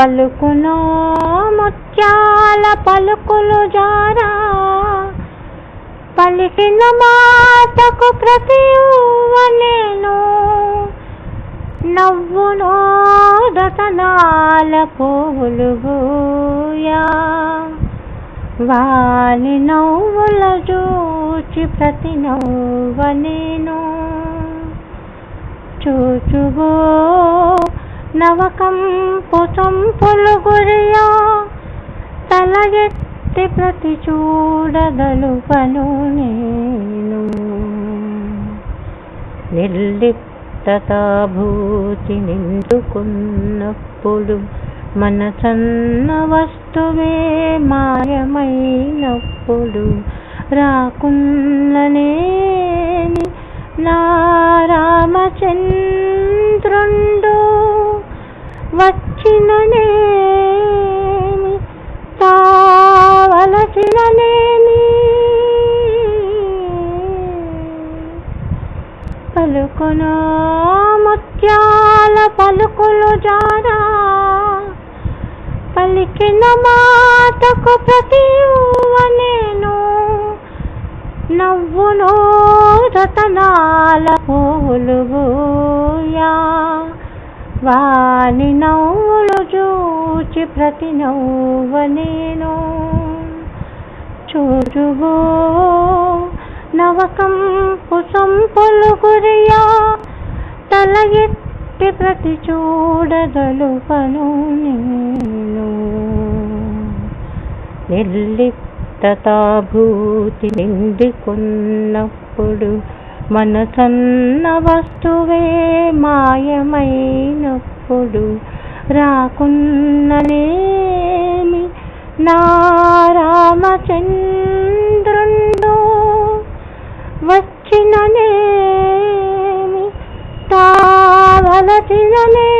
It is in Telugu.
పలుకును ముత్యాల పలుకులు జారా. పలికిన మాటకు ప్రతి నేను నవ్వును రతనాల పువ్వులు వాలి నవ్వుల చూచి ప్రతి నవ్వ నేను చూచుగో నవకంపు చంపులు గురియా తల ఎత్తి ప్రతి చూడగలుపను నేను. నిర్లిప్తతాభూతి నిండుకున్నప్పుడు మనసన్న వస్తువే మాయమైనప్పుడు రాకున్ననేని నా రామచంద్ర వచ్చిననేమి తావలసిననేమి పలుకును ముత్యాల పలుకులు జారా పలికిన మాటకు ప్రతి నేను నవ్వును రతనాల పూలు వాని నవ్వులు చూచి ప్రతి నవ్వ నేను చూచుగో. నవకంపు సంపులు గురియా తల ఎత్తి ప్రతి చూడగలుపను నేను. నిర్లిప్తతాభూతి నిండుకున్నప్పుడు మనసన్న వస్తువే మాయమై మాయమైనప్పుడు రాకున్ననేమి నారామచంద్రుండు వచ్చిననేమి కావలసిననే